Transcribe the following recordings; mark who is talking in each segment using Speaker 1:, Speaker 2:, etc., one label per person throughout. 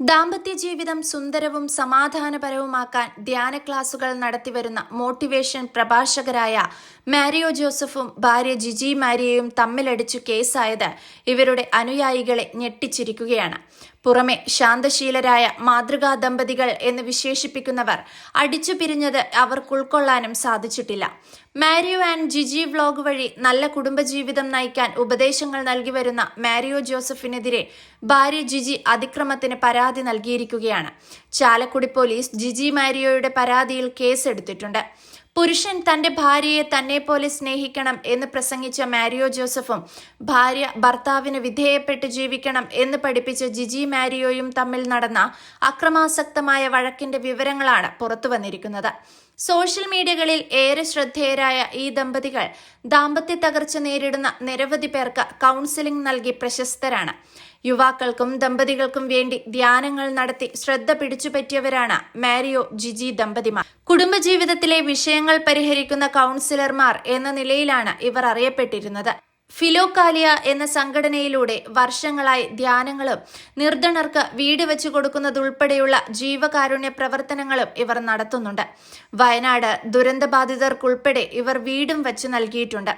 Speaker 1: ദാമ്പത്യ ജീവിതം സുന്ദരവും സമാധാനപരവുമാക്കാൻ ധ്യാന ക്ലാസുകൾ നടത്തിവരുന്ന മോട്ടിവേഷൻ പ്രഭാഷകരായ മാരിയോ ജോസഫും ഭാര്യ ജിജി മാരിയയും തമ്മിലടിച്ചു കേസായത് ഇവരുടെ അനുയായികളെ ഞെട്ടിച്ചിരിക്കുകയാണ്. പുറമെ ശാന്തശീലരായ മാതൃകാ ദമ്പതികൾ എന്ന് വിശേഷിപ്പിക്കുന്നവർ അടിച്ചു പിരിഞ്ഞത് അവർക്ക് ഉൾക്കൊള്ളാനും സാധിച്ചിട്ടില്ല. മാരിയോ ആൻഡ് ജിജി വ്ലോഗ് വഴി നല്ല കുടുംബജീവിതം നയിക്കാൻ ഉപദേശങ്ങൾ നൽകി വരുന്ന മാരിയോ ജോസഫിനെതിരെ ഭാര്യ ജിജി അതിക്രമത്തിന് പരാതി നൽകിയിരിക്കുകയാണ്. ചാലക്കുടി പോലീസ് ജിജി മാരിയോയുടെ പരാതിയിൽ കേസെടുത്തിട്ടുണ്ട്. പുരുഷൻ തന്റെ ഭാര്യയെ തന്നെ പോലെ സ്നേഹിക്കണം എന്ന് പ്രസംഗിച്ച മാരിയോ ജോസഫും ഭാര്യ ഭർത്താവിന് വിധേയപ്പെട്ട് ജീവിക്കണം എന്ന് പഠിപ്പിച്ച ജിജി മാരിയോയും തമ്മിൽ നടന്ന അക്രമാസക്തമായ വഴക്കിന്റെ വിവരങ്ങളാണ് പുറത്തു വന്നിരിക്കുന്നത്. സോഷ്യൽ മീഡിയകളിൽ ഏറെ ശ്രദ്ധേയരായ ഈ ദമ്പതികൾ ദാമ്പത്യ തകർച്ച നേരിടുന്ന നിരവധി പേർക്ക് കൗൺസിലിംഗ് നൽകി പ്രശസ്തരാണ്. യുവാക്കൾക്കും ദമ്പതികൾക്കും വേണ്ടി ധ്യാനങ്ങൾ നടത്തി ശ്രദ്ധ പിടിച്ചുപറ്റിയവരാണ് മാരിയോ ജിജി ദമ്പതിമാർ. കുടുംബജീവിതത്തിലെ വിഷയങ്ങൾ പരിഹരിക്കുന്ന കൗൺസിലർമാർ എന്ന നിലയിലാണ് ഇവർ അറിയപ്പെട്ടിരുന്നത്. ഫിലോകാലിയ എന്ന സംഘടനയിലൂടെ വർഷങ്ങളായി ധ്യാനങ്ങളും നിർധനർക്ക് വീട് വെച്ചു കൊടുക്കുന്നതുൾപ്പെടെയുള്ള ജീവകാരുണ്യ പ്രവർത്തനങ്ങളും ഇവർ നടത്തുന്നുണ്ട്. വയനാട് ദുരന്തബാധിതർക്കുൾപ്പെടെ ഇവർ വീടും വെച്ച് നൽകിയിട്ടുണ്ട്.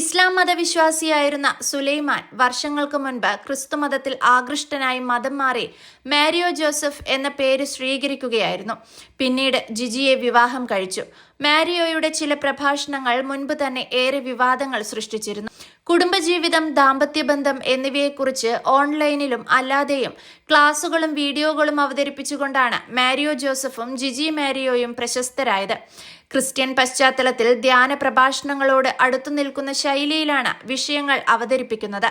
Speaker 1: ഇസ്ലാം മതവിശ്വാസിയായിരുന്ന സുലൈമാൻ വർഷങ്ങൾക്ക് മുൻപ് ക്രിസ്തുമതത്തിൽ ആകൃഷ്ടനായി മതം മാറി മാരിയോ ജോസഫ് എന്ന പേര് സ്വീകരിക്കുകയായിരുന്നു. പിന്നീട് ജിജിയെ വിവാഹം കഴിച്ചു. മാരിയോയുടെ ചില പ്രഭാഷണങ്ങൾ മുൻപ് തന്നെ ഏറെ വിവാദങ്ങൾ സൃഷ്ടിച്ചിരുന്നു. കുടുംബജീവിതം ദാമ്പത്യബന്ധം എന്നിവയെക്കുറിച്ച് ഓൺലൈനിലും അല്ലാതെയും ക്ലാസുകളും വീഡിയോകളും അവതരിപ്പിച്ചുകൊണ്ടാണ് മാരിയോ ജോസഫും ജിജി മാരിയോയും പ്രശസ്തരായത്. ക്രിസ്ത്യൻ പശ്ചാത്തലത്തിൽ ധ്യാന പ്രഭാഷണങ്ങളോട് അടുത്തു നിൽക്കുന്ന ശൈലിയിലാണ് വിഷയങ്ങൾ അവതരിപ്പിക്കുന്നത്.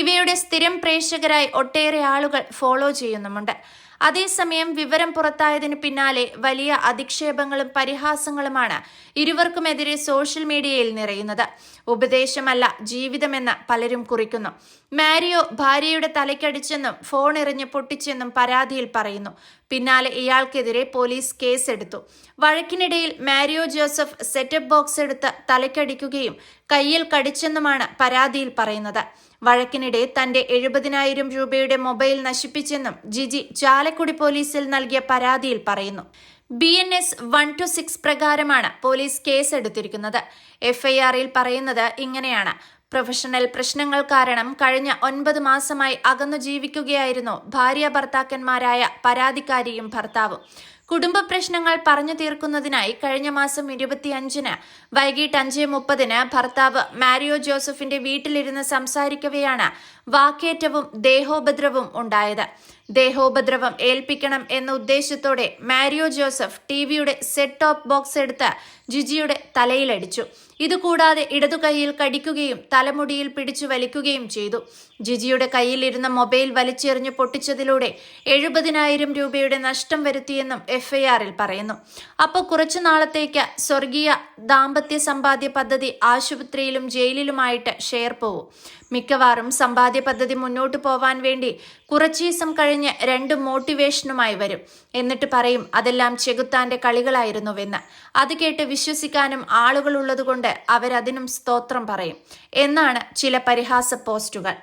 Speaker 1: ഇവയുടെ സ്ഥിരം പ്രേക്ഷകരായി ഒട്ടേറെ ആളുകൾ ഫോളോ ചെയ്യുന്നുമുണ്ട്. അതേസമയം വിവരം പുറത്തായതിനു പിന്നാലെ വലിയ അധിക്ഷേപങ്ങളും പരിഹാസങ്ങളുമാണ് ഇരുവർക്കുമെതിരെ സോഷ്യൽ മീഡിയയിൽ നിറയുന്നത്. ഉപദേശമല്ല ജീവിതമെന്ന് പലരും കുറിക്കുന്നു. മാരിയോ ഭാര്യയുടെ തലയ്ക്കടിച്ചെന്നും ഫോൺ എറിഞ്ഞ് പൊട്ടിച്ചെന്നും പരാതിയിൽ പറയുന്നു. പിന്നാലെ ഇയാൾക്കെതിരെ പോലീസ് കേസെടുത്തു. വഴക്കിനിടയിൽ മാരിയോ ജോസഫ് സെറ്റപ്പ് ബോക്സ് എടുത്ത് തലയ്ക്കടിക്കുകയും കയ്യിൽ കടിച്ചെന്നുമാണ് പരാതിയിൽ പറയുന്നത്. വഴക്കിനിടെ തന്റെ എഴുപതിനായിരം രൂപയുടെ മൊബൈൽ നശിപ്പിച്ചെന്നും ജിജി ചാലക്കുടി പോലീസിൽ നൽകിയ പരാതിയിൽ പറയുന്നു. B N S one two six പ്രകാരമാണ് പോലീസ് കേസെടുത്തിരിക്കുന്നത്. എഫ്ഐആറിൽ പറയുന്നത് ഇങ്ങനെയാണ്. പ്രൊഫഷണൽ പ്രശ്നങ്ങൾ കാരണം കഴിഞ്ഞ ഒൻപത് മാസമായി അകന്നു ജീവിക്കുകയായിരുന്നു ഭാര്യ ഭർത്താക്കന്മാരായ പരാതിക്കാരിയും ഭർത്താവും. കുടുംബ പ്രശ്നങ്ങൾ പറഞ്ഞു തീർക്കുന്നതിനായി കഴിഞ്ഞ മാസം ഇരുപത്തിയഞ്ചിന് വൈകിട്ട് അഞ്ച് മുപ്പതിന് ഭർത്താവ് മാരിയോ ജോസഫിന്റെ വീട്ടിലിരുന്ന് സംസാരിക്കവെയാണ് വാക്കേറ്റവും ദേഹോപദ്രവവും ഉണ്ടായത്. ദേഹോപദ്രവം ഏൽപ്പിക്കണം എന്ന ഉദ്ദേശത്തോടെ മാരിയോ ജോസഫ് ടിവിയുടെ സെറ്റ് ടോപ്പ് ബോക്സ് എടുത്ത് ജിജിയുടെ തലയിലടിച്ചു. ഇതുകൂടാതെ ഇടതു കൈയിൽ കടിക്കുകയും തലമുടിയിൽ പിടിച്ചു വലിക്കുകയും ചെയ്തു. ജിജിയുടെ കയ്യിലിരുന്ന മൊബൈൽ വലിച്ചെറിഞ്ഞ് പൊട്ടിച്ചതിലൂടെ എഴുപതിനായിരം രൂപയുടെ നഷ്ടം വരുത്തിയെന്നും എഫ്ഐആറിൽ പറയുന്നു. അപ്പോൾ കുറച്ചു നാളത്തേക്ക് സ്വർഗീയ ദാമ്പത്യ സമ്പാദ്യ പദ്ധതി ആശുപത്രിയിലും ജയിലിലുമായിട്ട് ഷെയർ പോവും. മിക്കവാറും സമ്പാദ്യ പദ്ധതി മുന്നോട്ട് പോവാൻ വേണ്ടി കുറച്ചു ദിവസം കഴിഞ്ഞ് രണ്ട് മോട്ടിവേഷനുമായി വരും. എന്നിട്ട് പറയും അതെല്ലാം ചെകുത്താന്റെ കളികളായിരുന്നുവെന്ന്. അത് കേട്ട് വിശ്വസിക്കാനും ആളുകളുള്ളതുകൊണ്ട് അവരതിനും സ്തോത്രം പറയും. എന്നാണ് ചില പരിഹാസ പോസ്റ്റുകൾ.